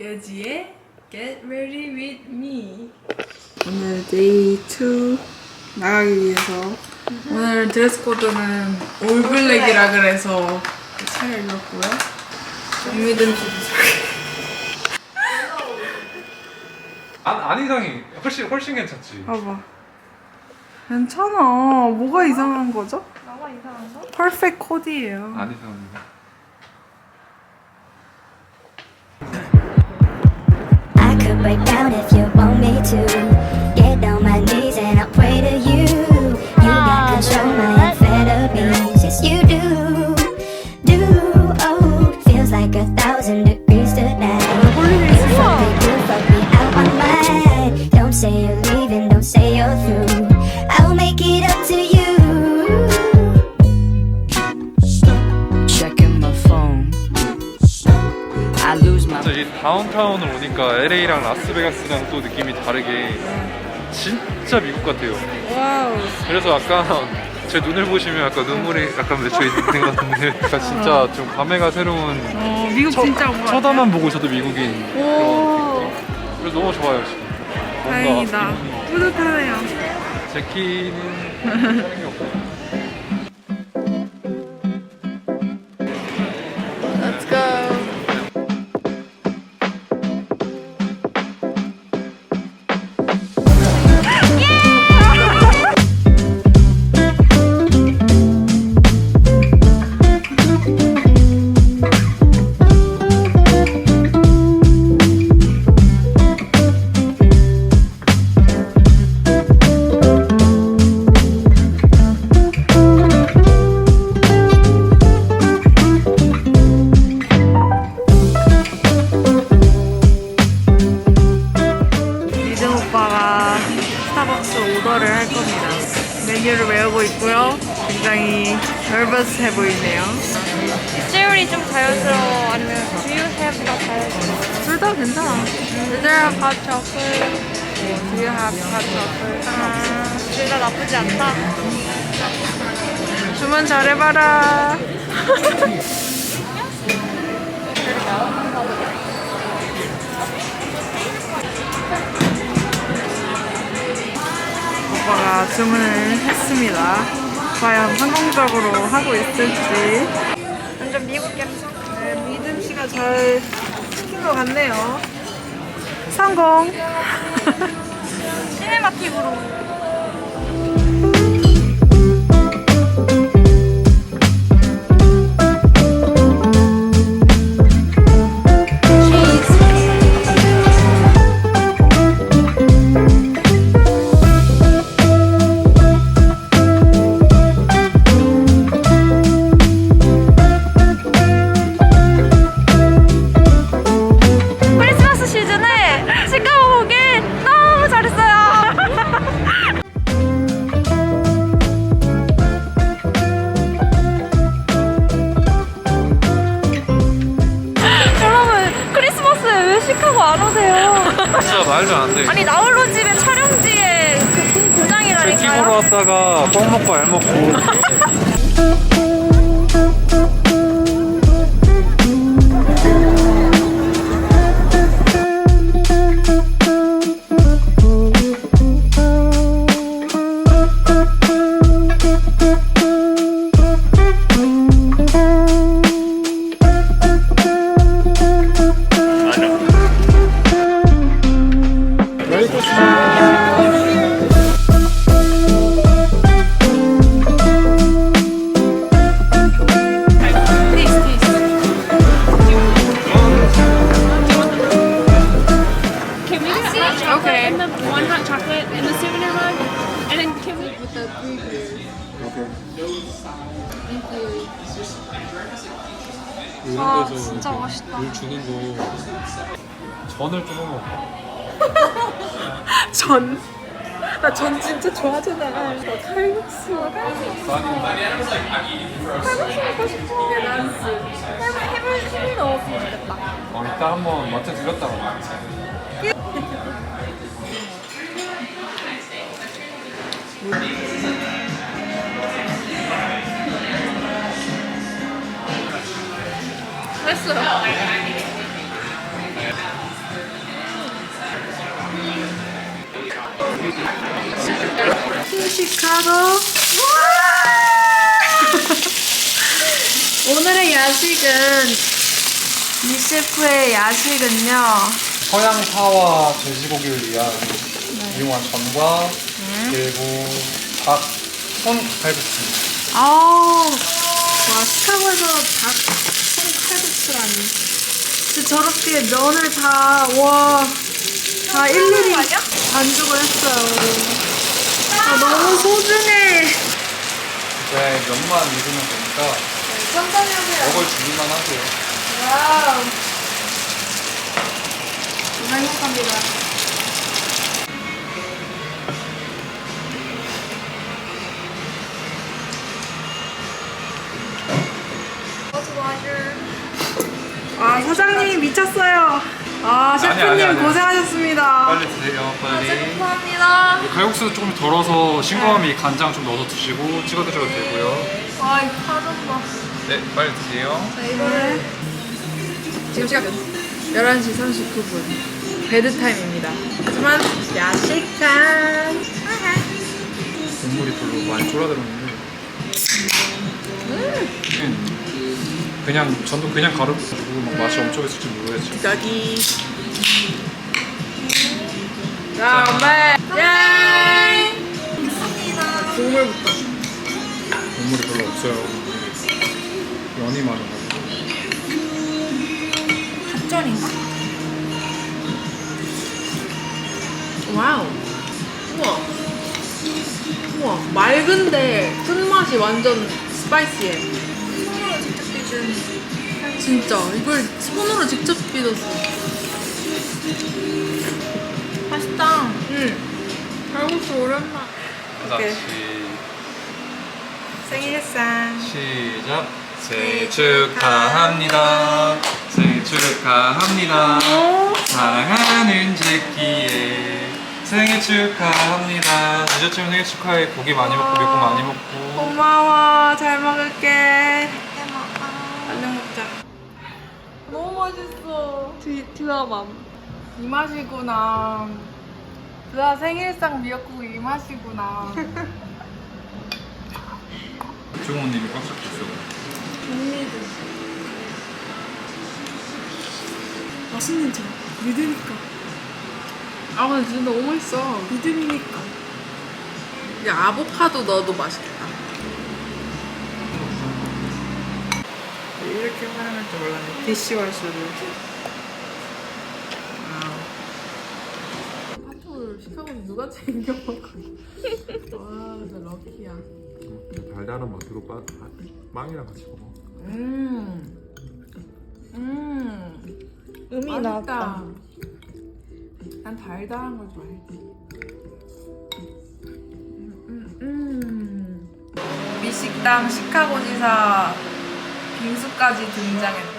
예지의 Get Ready With Me 오늘 데이 2 나가기 위해서 오늘 드레스 코드는 올블랙이라 그래서 차려입었고요 준비된 안, 안 이상해. 훨씬 훨씬 괜찮지. 봐봐 괜찮아 뭐가 이상한 거죠? 나만 이상한 거? 퍼펙트 코디예요 안 이상합 다운타운을 오니까 LA랑 라스베가스랑 또 느낌이 다르게 진짜 미국 같아요. 와우. 그래서 아까 제 눈을 보시면 약간 눈물이 약간 맺혀 있는 것 같은데 약간 진짜 좀 감회가 새로운 어, 미국 진짜 온것 같아요. 쳐다만 보고 있어도 미국인 오. 그래서 너무 좋아요 지금. 뭔가 다행이다. 기분이- 뿌듯하네요. 제키는 하는 게 Let's 를 외우고 있고요. 굉장히 nervous해 보이네요. 시율이 좀 자연스러워 아니면 do you have 더 자연스러워? 둘다 괜찮아. Is there a hot chocolate? Do you have hot chocolate? 아, 둘 다 나쁘지 않다. 주문 잘해봐라. 오빠가 주문을 했습니다. 과연 성공적으로 하고 있을지. 완전 미국 감성. 네, 믿음 씨가 잘 시킨 것 같네요. 성공. 시네마틱으로. 안 오세요? 진짜 말도 안 돼. 아니 나홀로 집에 촬영지에 그 제키 보러 공장이라니까요. 왔다가 뻥 먹고 알 먹고 이런 아, 진짜 맛있다. 물 주는 거 전을 좀 먹어. 전. 나 전 진짜 좋아하잖아. 나 칼국수. 칼국수 먹고 싶어. 계란스. 해물 힘이 넣었으면 좋겠다. 어, 이따 한번 마트 들렸다가 시카고. 오늘의 야식은 이 셰프의 야식은요. 서양 파와 돼지고기를 위한 이용한 전과 그리고 닭, 손 칼국수. 아우, 와, 시카고에서 닭 손칼국수라니. 진짜 저렇게 면을 다, 와, 다 일일이 반죽을 했어요. 아, 너무 소중해. 이제 면만 익으면 되니까 천천히 하세요. 먹을 준비만 하세요. 와우. 정말 행복합니다. 아 사장님이 미쳤어요. 아 셰프님 아니, 아니. 고생하셨습니다. 빨리 드세요, 빨리. 감사합니다. 칼국수 조금 덜어서 싱거움이 간장 좀 넣어서 드시고 찍어 드셔도 되고요. 아이 파전 봐. 네, 빨리 드세요. 자 이거를 지금 시각 11시 39분 베드 타임입니다. 하지만 야식 타임. 국물이 별로 많이 쫄아들었는데. 음. 그냥 전도 그냥 가루 가지고 막 맛이 엄청 있을지 모르겠지. 여기. 다음에 예. 국물부터. 국물이 별로 없어요. 연이 많아가지고. 합전인가? 와우. 우와. 맑은데 끝맛이 완전 스파이시해. 손으로 직접 빚은. 진짜 이걸 손으로 직접 빚었어. 맛있다. 응. 칼국수 오랜만. 오케이. 다시 생일상. 시작. 생일 축하합니다. 생일 축하합니다. 사랑하는 제끼의 생일 축하합니다. 늦었지만 생일 축하해. 고기 많이 먹고 몇번 많이 먹고. 고마워. 잘 먹을게. 얼른 먹자. 너무 맛있어. 드, 드아맘. 이 맛이구나. 드아 생일상 미역국 이 맛이구나. 조모님이 꽉 잡혔어. 맛있는 척. 믿으니까. 아 근데 진짜 너무 맛있어. 믿음이니까. 야 아보카도 넣어도 맛있겠다. 이렇게 활용할 줄 몰랐네. 디시워셔를. 파토를 시카고에서 누가 챙겨 먹어? 와, 진짜 럭키야. 달달한 맛으로 빵, 빵이랑 같이 먹어. 음. 음. 음이 나왔다. 난 달달한 걸 좋아해. 음, 음. 미식당 시카고 지사 빙수까지 등장했다.